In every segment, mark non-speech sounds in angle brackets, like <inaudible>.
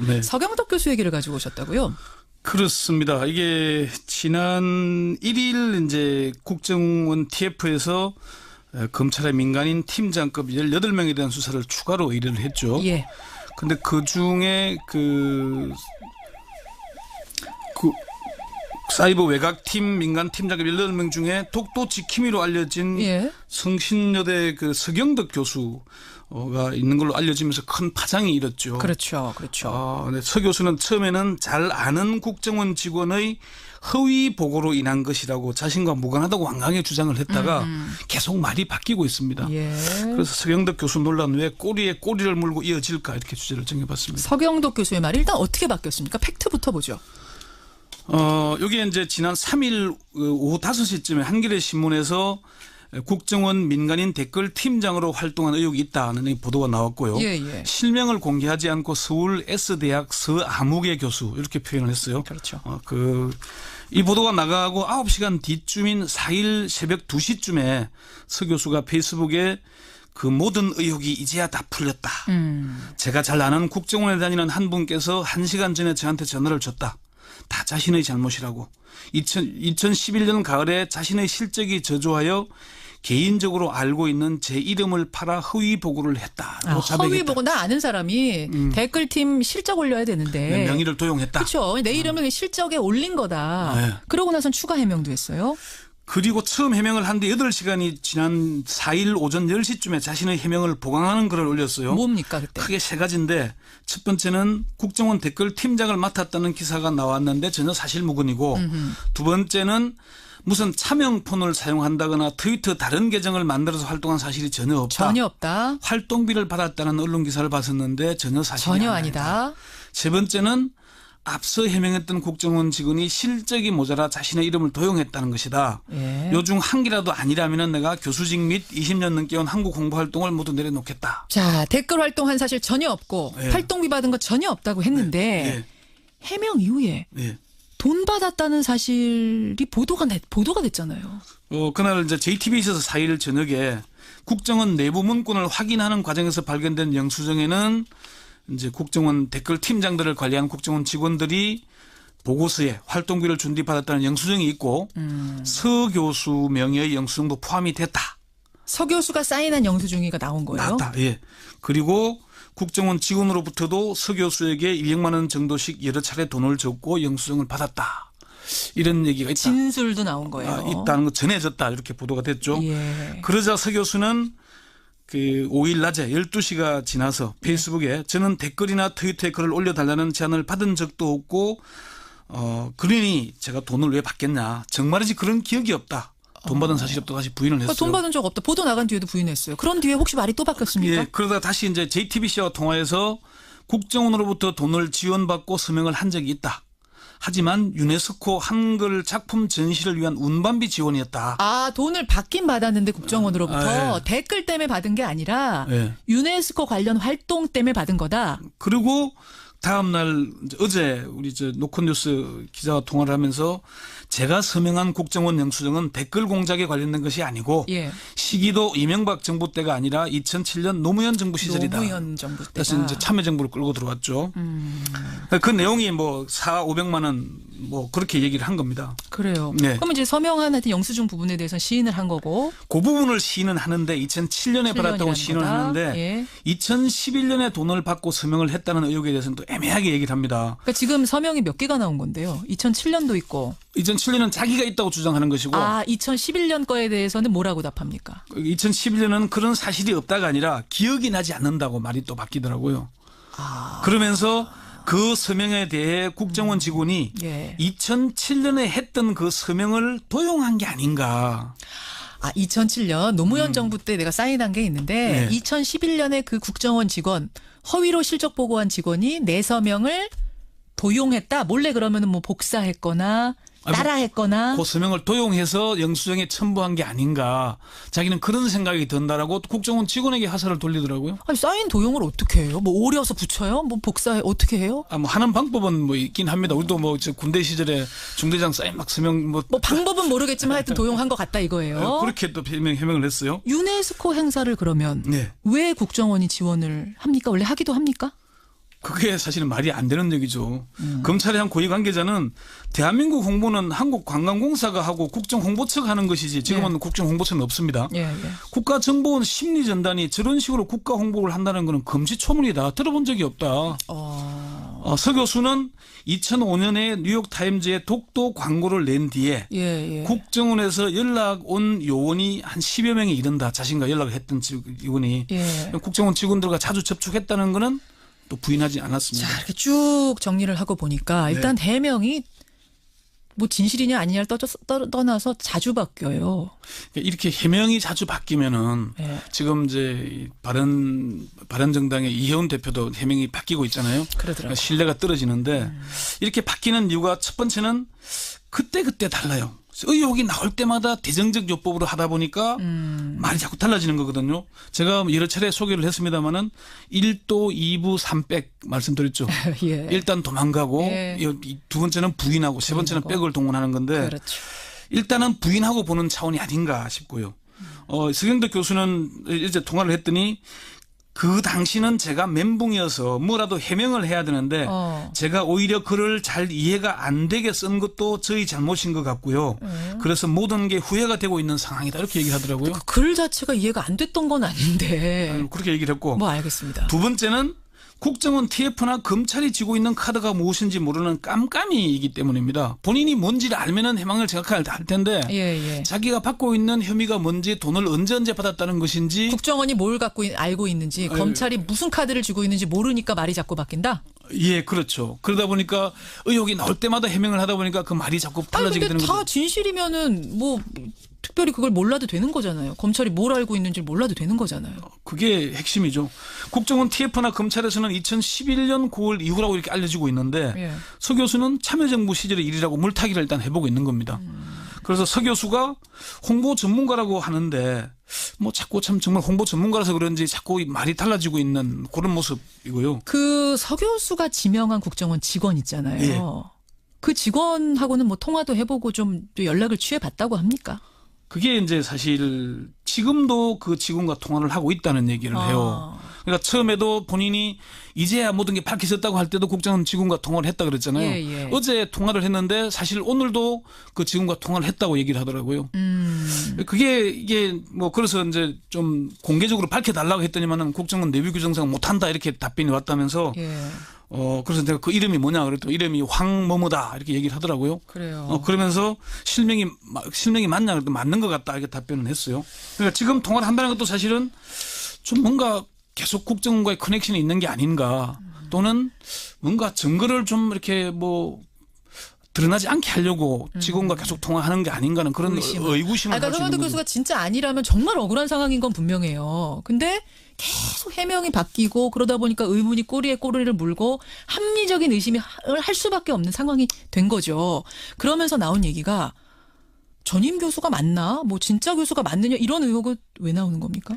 <laughs> 네. 서경덕 교수 얘기를 가지고 오셨다고요? 그렇습니다. 이게 지난 1일 이제 국정원 TF에서 어, 검찰의 민간인 팀장급 18명에 대한 수사를 추가로 의뢰를 했죠. 예. 근데 그 중에 그, 그 사이버 외곽팀 민간 팀장급 18명 중에 독도 지킴이로 알려진 예. 성신여대 그 서경덕 교수 가 있는 걸로 알려지면서 큰 파장이 일었죠. 그렇죠. 그렇죠. 아, 네. 서 교수는 처음에는 잘 아는 국정원 직원의 허위 보고로 인한 것이라고 자신과 무관하다고 완강하게 주장을 했다가 계속 말이 바뀌고 있습니다. 음. 예. 그래서 서경덕 교수 논란 왜 꼬리에 꼬리를 물고 이어질까 이렇게 주제를 정해봤습니다. 서경덕 교수의 말이 일단 어떻게 바뀌었습니까? 팩트부터 보죠. 어, 여기에 이제 지난 3일 오후 5시쯤에 한겨레 신문에서 국정원 민간인 댓글 팀장으로 활동한 의혹이 있다는 이 보도가 나왔고요. 예, 예. 실명을 공개하지 않고 서울 S대학 서아무개 교수 이렇게 표현을 했어요. 그렇죠. 어, 그, 이 보도가 나가고 9시간 뒤쯤인 4일 새벽 2시쯤에 서 교수가 페이스북에 그 모든 의혹이 이제야 다 풀렸다. 음. 제가 잘 아는 국정원에 다니는 한 분께서 한 시간 전에 저한테 전화를 줬다. 다 자신의 잘못이라고. 2000, 2011년 가을에 자신의 실적이 저조하여 개인적으로 알고 있는 제 이름을 팔아 허위 보고를 했다. 아, 허위 보고 나 아는 사람이 댓글팀 실적 올려야 되는데. 내 음. 네, 명의를 도용했다. 그렇죠. 내 이름을 실적에 올린 거다. 네. 그러고 나선 추가 해명도 했어요. 그리고 처음 해명을 한 뒤 8시간이 지난 4일 오전 10시쯤에 자신의 해명을 보강하는 글을 올렸어요. 뭡니까 그때? 크게 세 가지인데 첫 번째는 국정원 댓글 팀장을 맡았다는 기사가 나왔는데 전혀 사실무근이고 두 번째는 무슨 차명폰을 사용한다거나 트위터 다른 계정을 만들어서 활동한 사실이 전혀 없다. 전혀 없다. 활동비를 받았다는 언론 기사를 봤었는데 전혀 사실이 전혀 아니다. 아니다. 세 번째는 앞서 해명했던 국정원 직원이 실적이 모자라 자신의 이름을 도용했다는 것이다. 예. 요중 한 개라도 아니라면 내가 교수직 및 20년 넘게 온 한국 공부 활동을 모두 내려놓겠다. 자 댓글 활동한 사실 전혀 없고 예. 활동비 받은 거 전혀 없다고 했는데 예, 해명 이후에 예. 돈 받았다는 사실이 보도가 냈, 보도가 됐잖아요. 어, 그날 이제 JTBC에서 4일 저녁에 국정원 내부 문건을 확인하는 과정에서 발견된 영수증에는 이제 국정원 댓글 팀장들을 관리한 국정원 직원들이 보고서에 활동비를 준뒤 받았다는 영수증이 있고 서 교수 명의의 영수증도 포함이 됐다. 서 교수가 사인한 영수증이가 나온 거예요. 나왔다. 예. 그리고 국정원 직원으로부터도 서 교수에게 200만 원 정도씩 여러 차례 돈을 줬고 영수증을 받았다. 이런 얘기가 있다. 진술도 나온 거예요. 아, 있다는 거 전해졌다. 이렇게 보도가 됐죠. 예. 그러자 서 교수는 그 5일 낮에 12시가 지나서 페이스북에 저는 댓글이나 트위터에 글을 올려달라는 제안을 받은 적도 없고 어 그러니 제가 돈을 왜 받겠냐 정말이지 그런 기억이 없다 돈 받은 사실이 없다 다시 부인을 했어요. 그러니까 돈 받은 적 없다. 보도 나간 뒤에도 부인했어요. 그런 뒤에 혹시 말이 또 바뀌었습니까? 예, 그러다 다시 이제 JTBC와 통화해서 국정원으로부터 돈을 지원받고 서명을 한 적이 있다. 하지만 유네스코 한글 작품 전시를 위한 운반비 지원이었다. 아 돈을 받긴 받았는데 국정원으로부터 아, 예. 댓글 때문에 받은 게 아니라 예. 유네스코 관련 활동 때문에 받은 거다. 그리고 다음 날 어제 우리 저 노컷뉴스 기자와 통화를 하면서 제가 서명한 국정원 영수증은 댓글 공작에 관련된 것이 아니고 예. 시기도 이명박 정부 때가 아니라 2007년 노무현 정부 시절이다. 노무현 정부 때다. 그래서 이제 참여정부를 끌고 들어왔죠. 음. 그 내용이 뭐 4, 500만 원 뭐 그렇게 얘기를 한 겁니다. 그래요. 네. 그럼 이제 서명한 하여튼 영수증 부분에 대해서 시인을 한 거고. 그 부분을 시인은 하는데 2007년에 받았다고 7년이라는 시인을 거다. 하는데 예. 2011년에 돈을 받고 서명을 했다는 의혹에 대해서는 또 애매하게 얘기를 합니다. 그러니까 지금 서명이 몇 개가 나온 건데요. 2007년도 있고. 2007년은 자기가 있다고 주장하는 것이고 아, 2011년 거에 대해서는 뭐라고 답합니까? 2011년은 그런 사실이 없다가 아니라 기억이 나지 않는다고 말이 또 바뀌더라고요. 아. 그러면서 그 서명에 대해 국정원 직원이 예. 2007년에 했던 그 서명을 도용한 게 아닌가. 아, 2007년 노무현 정부 때 내가 사인한 게 있는데 음. 네. 2011년에 그 국정원 직원 허위로 실적 보고한 직원이 내 서명을 도용했다. 몰래 그러면은 뭐 복사했거나 따라했거나 그 서명을 도용해서 영수증에 첨부한 게 아닌가. 자기는 그런 생각이 든다라고 국정원 직원에게 하사를 돌리더라고요. 아니, 사인 도용을 어떻게 해요? 뭐 오려서 붙여요? 뭐 복사해 어떻게 해요? 아, 뭐 하는 방법은 뭐 있긴 합니다. 우리도 뭐저 군대 시절에 중대장 사인 막 서명 뭐, 뭐 방법은 모르겠지만 하여튼 도용한 것 같다 이거예요. 어, 그렇게 또 해명, 해명을 했어요. 유네스코 행사를 그러면 네. 왜 국정원이 지원을 합니까? 원래 하기도 합니까? 그게 사실은 말이 안 되는 얘기죠. 검찰의 한 고위 관계자는 대한민국 홍보는 한국관광공사가 하고 국정홍보처가 하는 것이지 지금은 국정홍보처는 없습니다. 예, 예. 국가정보원 심리전단이 저런 식으로 국가 홍보를 한다는 것은 금시초문이다. 들어본 적이 없다. 어, 어, 서 교수는 2005년에 뉴욕타임즈에 독도 광고를 낸 뒤에 예, 예. 국정원에서 연락 온 요원이 한 10여 명에 이른다. 자신과 연락을 했던 직원이. 예. 국정원 직원들과 자주 접촉했다는 것은 또 부인하지 않았습니다. 자, 이렇게 쭉 정리를 하고 보니까 네. 일단 해명이 뭐 진실이냐 아니냐를 떠, 떠, 떠나서 자주 바뀌어요. 이렇게 해명이 자주 바뀌면은 예. 지금 이제 이 바른 바른 정당의 이혜원 대표도 해명이 바뀌고 있잖아요. 그러더라고요. 그러니까 신뢰가 떨어지는데 이렇게 바뀌는 이유가 첫 번째는 그때 그때 달라요. 의혹이 나올 때마다 대정적 요법으로 하다 보니까 음. 말이 자꾸 달라지는 거거든요. 제가 여러 차례 소개를 했습니다마는 1도, 2부, 3백 말씀드렸죠. <laughs> 예. 일단 도망가고 예. 이두 번째는 부인하고 세 번째는. 백을 동원하는 건데 그렇죠. 일단은 부인하고 보는 차원이 아닌가 싶고요. 어, 서경덕 교수는 이제 통화를 했더니 그 당시는 제가 멘붕이어서 뭐라도 해명을 해야 되는데 어. 제가 오히려 글을 잘 이해가 안 되게 쓴 것도 저희 잘못인 것 같고요. 음. 그래서 모든 게 후회가 되고 있는 상황이다 이렇게 얘기를 하더라고요. 그글 자체가 이해가 안 됐던 건 아닌데. 그렇게 얘기를 했고 뭐 알겠습니다. 두 번째는 국정원 TF나 검찰이 쥐고 있는 카드가 무엇인지 모르는 깜깜이이기 때문입니다. 본인이 뭔지를 알면은 해망을 생각할 할 텐데 예, 예. 자기가 받고 있는 혐의가 뭔지 돈을 언제 언제 받았다는 것인지 국정원이 뭘 갖고 있- 알고 있는지 아유. 검찰이 무슨 카드를 주고 있는지 모르니까 말이 자꾸 바뀐다. 예 그렇죠. 그러다 보니까 의혹이 나올 때마다 해명을 하다 보니까 그 말이 자꾸 달라지게 되는 다 거죠. 진실이면은 뭐 특별히 그걸 몰라도 되는 거잖아요. 검찰이 뭘 알고 있는지 몰라도 되는 거잖아요. 그게 핵심이죠. 국정원 TF나 검찰에서는 2011년 9월 이후라고 이렇게 알려지고 있는데 예. 서 교수는 참여정부 시절의 일이라고 물타기를 일단 해보고 있는 겁니다. 그래서 서 교수가 홍보 전문가라고 하는데 뭐 자꾸 참 정말 홍보 전문가라서 그런지 자꾸 이 말이 달라지고 있는 그런 모습이고요. 그 서 교수가 지명한 국정원 직원 있잖아요. 예. 그 직원하고는 뭐 통화도 해보고 좀 연락을 취해봤다고 합니까? 그게 이제 사실 지금도 그 직원과 통화를 하고 있다는 얘기를 해요. 아. 그러니까 처음에도 본인이 이제야 모든 게 밝혀졌다고 할 때도 국정원 직원과 통화를 했다 그랬잖아요. 예, 예. 어제 통화를 했는데 사실 오늘도 그 직원과 통화를 했다고 얘기를 하더라고요. 음. 그게 이게 뭐 그래서 이제 좀 공개적으로 밝혀달라고 했더니만은 국정원 내부 규정상 못한다 이렇게 답변이 왔다면서 예. 어 그래서 내가 그 이름이 뭐냐 그랬더니 이름이 황뭐뭐다 이렇게 얘기를 하더라고요. 그래요. 어 그러면서 실명이 마- 실명이 맞냐 그랬더니 맞는 것 같다 이렇게 답변을 했어요. 그러니까 지금 통화를 한다는 것도 사실은 좀 뭔가 계속 국정원과의 커넥션이 있는 게 아닌가 또는 뭔가 증거를 좀 이렇게 뭐 드러나지 않게 하려고 직원과 계속 통화하는 게 아닌가는 그런 음. 의심을. 의구심을 아, 그러니까 서만도. 교수가 진짜 아니라면 정말 억울한 상황인 건 분명해요. 근데 계속 해명이 바뀌고 그러다 보니까 의문이 꼬리에 꼬리를 물고 합리적인 의심이 하- 할 수밖에 없는 상황이 된 거죠. 그러면서 나온 얘기가 전임 교수가 맞나? 뭐 진짜 교수가 맞느냐? 이런 의혹은 왜 나오는 겁니까?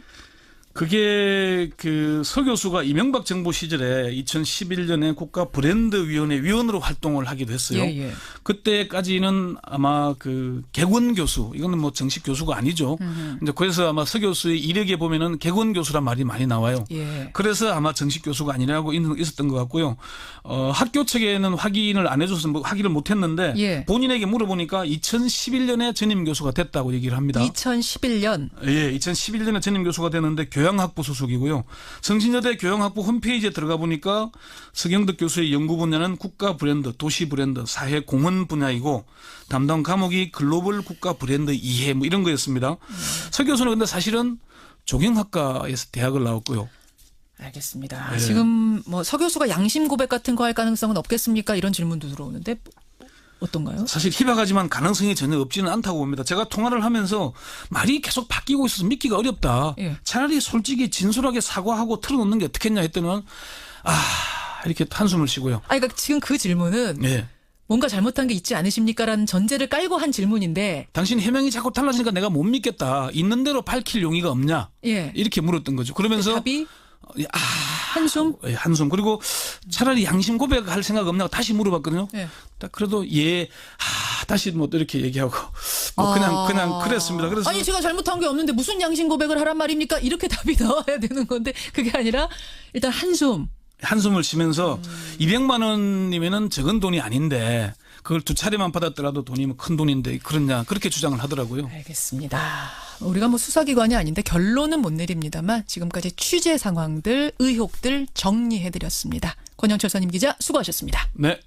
그게 그 서 교수가 이명박 정부 시절에 2011년에 국가 브랜드 위원회 위원으로 활동을 하기도 했어요. 예, 예. 그때까지는 아마 그 개권 교수 이거는 뭐 정식 교수가 아니죠. 근데 그래서 아마 서 교수의 이력에 보면은 개권 교수란 말이 많이 나와요. 예. 그래서 아마 정식 교수가 아니라고 있- 있었던 것 같고요. 어, 학교 측에는 확인을 안 해줘서 뭐 확인을 못 했는데 예. 본인에게 물어보니까 2011년에 전임 교수가 됐다고 얘기를 합니다. 2011년 예, 2011년에 전임 교수가 되는데 교 양학부 소속이고요. 성신여대 교양학부 홈페이지에 들어가 보니까 서경덕 교수의 연구 분야는 국가 브랜드, 도시 브랜드, 사회 공헌 분야이고 담당 과목이 글로벌 국가 브랜드 이해 뭐 이런 거였습니다. 서 교수는 근데 사실은 조경학과에서 대학을 나왔고요. 알겠습니다. 예. 지금 뭐 서 교수가 양심 고백 같은 거 할 가능성은 없겠습니까? 이런 질문도 들어오는데 어떤가요? 사실 희박하지만 가능성이 전혀 없지는 않다고 봅니다. 제가 통화를 하면서 말이 계속 바뀌고 있어서 믿기가 어렵다. 예. 차라리 솔직히 진솔하게 사과하고 털어놓는 게 어떻겠냐 했더니 아 이렇게 한숨을 쉬고요. 아, 그러니까 지금 그 질문은 예. 뭔가 잘못한 게 있지 않으십니까라는 전제를 깔고 한 질문인데, 당신 해명이 자꾸 달라지니까 내가 못 믿겠다. 있는 대로 밝힐 용의가 없냐? 예. 이렇게 물었던 거죠. 그러면서 답이 아, 한숨. 예, 한숨 그리고 차라리 양심 고백할 생각 없냐고 다시 물어봤거든요. 예. 딱 그래도 예, 아, 다시 뭐 이렇게 얘기하고 뭐 그냥 아. 그냥 그랬습니다. 그래서 아니 제가 잘못한 게 없는데 무슨 양심 고백을 하란 말입니까? 이렇게 답이 <laughs> 나와야 되는 건데 그게 아니라 일단 한숨. 한숨을 쉬면서 200만 원이면은 적은 돈이 아닌데 그걸 두 차례만 받았더라도 돈이면 큰 돈인데 그렇냐 그렇게 주장을 하더라고요. 알겠습니다. 우리가 뭐 수사기관이 아닌데 결론은 못 내립니다만 지금까지 취재 상황들, 의혹들 정리해드렸습니다. 권영철 선임 기자 수고하셨습니다. 네.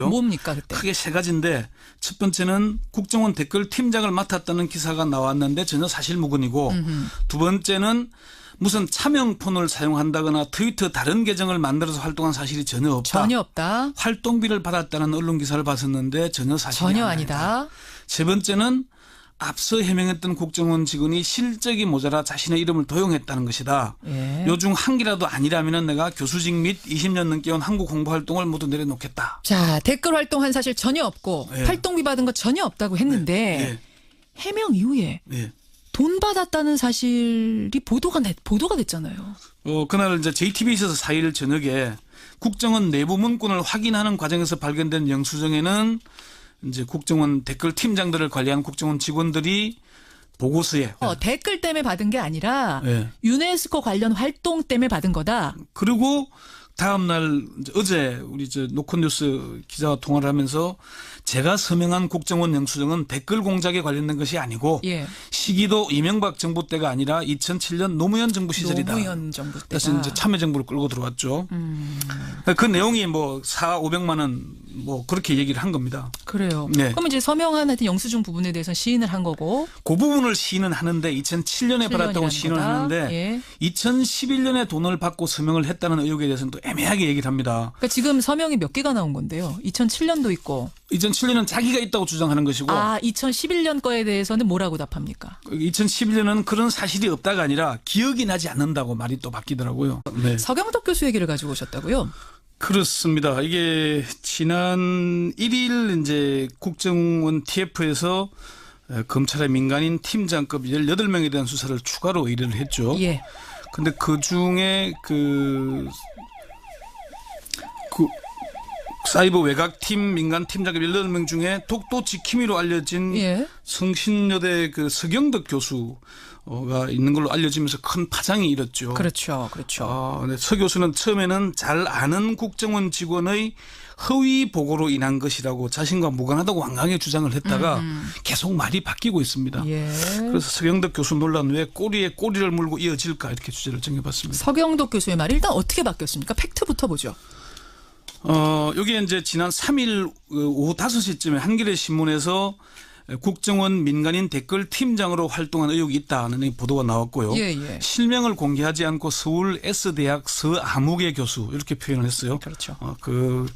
요? 뭡니까 그때? 크게 세 가지인데 첫 번째는 국정원 댓글 팀장을 맡았다는 기사가 나왔는데 전혀 사실무근이고 음흠. 두 번째는 무슨 차명폰을 사용한다거나 트위터 다른 계정을 만들어서 활동한 사실이 전혀 없다. 전혀 없다. 활동비를 받았다는 언론 기사를 봤었는데 전혀 사실이 전혀 아니다. 아니다. 세 번째는 앞서 해명했던 국정원 직원이 실적이 모자라 자신의 이름을 도용했다는 것이다. 예. 요중한 개라도 아니라면 내가 교수직 및 20년 넘게 온 한국 공부 활동을 모두 내려놓겠다. 자 댓글 활동한 사실 전혀 없고 예. 활동비 받은 거 전혀 없다고 했는데 예, 해명 이후에 예. 돈 받았다는 사실이 보도가 냈, 보도가 됐잖아요. 어, 그날 이제 JTBC에서 4일 저녁에 국정원 내부 문건을 확인하는 과정에서 발견된 영수증에는 이제 국정원 댓글 팀장들을 관리한 국정원 직원들이 보고서에 어, 댓글 때문에 받은 게 아니라 예. 유네스코 관련 활동 때문에 받은 거다. 그리고 다음 날 어제 우리 저 노컷뉴스 기자와 통화를 하면서 제가 서명한 국정원 영수증은 댓글 공작에 관련된 것이 아니고 예. 시기도 이명박 정부 때가 아니라 2007년 노무현 정부 시절이다. 노무현 정부 때다. 그래서 이제 참여정부를 끌고 들어왔죠. 음, 그 내용이 뭐 4, 500만 원 뭐 그렇게 얘기를 한 겁니다. 그래요. 네. 그럼 이제 서명한 하여튼 영수증 부분에 대해서 시인을 한 거고. 그 부분을 시인은 하는데 2007년에 받았다고 7년이라는 시인을 거다. 하는데 예. 2011년에 돈을 받고 서명을 했다는 의혹에 대해서는 또 애매하게 얘기를 합니다. 그러니까 지금 서명이 몇 개가 나온 건데요. 2007년도 있고. 2007년은 자기가 있다고 주장하는 것이고 아, 2011년 거에 대해서는 뭐라고 답합니까? 2011년은 그런 사실이 없다가 아니라 기억이 나지 않는다고 말이 또 바뀌더라고요. 네. 서경덕 교수 얘기를 가지고 오셨다고요? 그렇습니다. 이게 지난 1일 이제 국정원 TF에서 검찰의 민간인 팀장급 18명에 대한 수사를 추가로 의뢰를 했죠. 예. 근데 그 중에 그, 그 사이버 외곽팀 민간 팀장급 18명 중에 독도 지킴이로 알려진 예. 성신여대 그 서경덕 교수가 있는 걸로 알려지면서 큰 파장이 일었죠. 그렇죠. 그렇죠. 아, 네. 서 교수는 처음에는 잘 아는 국정원 직원의 허위 보고로 인한 것이라고 자신과 무관하다고 완강하게 주장을 했다가 계속 말이 바뀌고 있습니다. 음. 예. 그래서 서경덕 교수 논란 왜 꼬리에 꼬리를 물고 이어질까 이렇게 주제를 정해봤습니다. 서경덕 교수의 말이 일단 어떻게 바뀌었습니까? 팩트부터 보죠. 어, 여기에 이제 지난 3일 오후 5시쯤에 한겨레 신문에서 국정원 민간인 댓글 팀장으로 활동한 의혹이 있다는 이 보도가 나왔고요. 예, 예. 실명을 공개하지 않고 서울 S대학 서아무개 교수 이렇게 표현을 했어요. 그렇죠. 어, 그,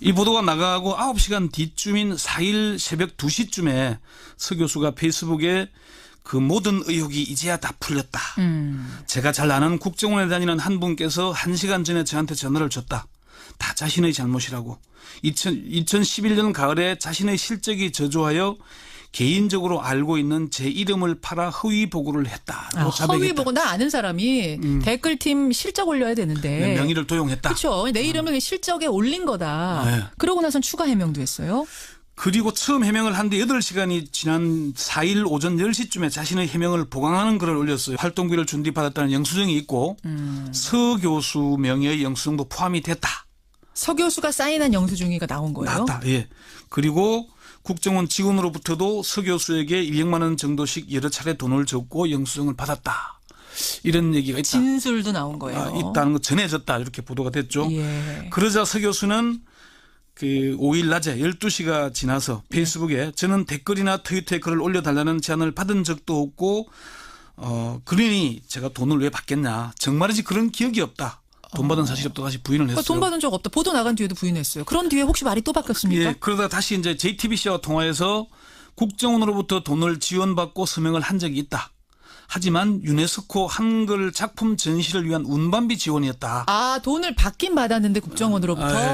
이 보도가 나가고 9시간 뒤쯤인 4일 새벽 2시쯤에 서 교수가 페이스북에 그 모든 의혹이 이제야 다 풀렸다. 음. 제가 잘 아는 국정원에 다니는 한 분께서 1시간 전에 저한테 전화를 줬다. 다 자신의 잘못이라고. 2000, 2011년 가을에 자신의 실적이 저조하여 개인적으로 알고 있는 제 이름을 팔아 허위 보고를 했다. 아, 허위 보고 나 아는 사람이 댓글팀 실적 올려야 되는데. 네, 명의를 도용했다. 그렇죠. 내 이름을 실적에 올린 거다. 네. 그러고 나선 추가 해명도 했어요. 그리고 처음 해명을 한 뒤 8시간이 지난 4일 오전 10시쯤에 자신의 해명을 보강하는 글을 올렸어요. 활동비를 준비받았다는 영수증이 있고 음. 서 교수 명의의 영수증도 포함이 됐다. 서 교수가 사인한 영수증이가 나온 거예요. 나왔다. 예. 그리고 국정원 직원으로부터도 서 교수에게 200만 원 정도씩 여러 차례 돈을 줬고 영수증을 받았다. 이런 얘기가 있다. 진술도 나온 거예요. 아, 있다는 거 전해졌다. 이렇게 보도가 됐죠. 예. 그러자 서 교수는 그 5일 낮에 12시가 지나서 페이스북에 저는 댓글이나 트위터에 글을 올려달라는 제안을 받은 적도 없고 어 그러니 제가 돈을 왜 받겠냐 정말이지 그런 기억이 없다 돈 받은 사실 없다 다시 부인을 했어요. 그러니까 돈 받은 적 없다. 보도 나간 뒤에도 부인했어요. 그런 뒤에 혹시 말이 또 바뀌었습니까? 예, 그러다 다시 이제 JTBC와 통화해서 국정원으로부터 돈을 지원받고 서명을 한 적이 있다. 하지만 유네스코 한글 작품 전시를 위한 운반비 지원이었다. 아 돈을 받긴 받았는데 국정원으로부터 아, 예.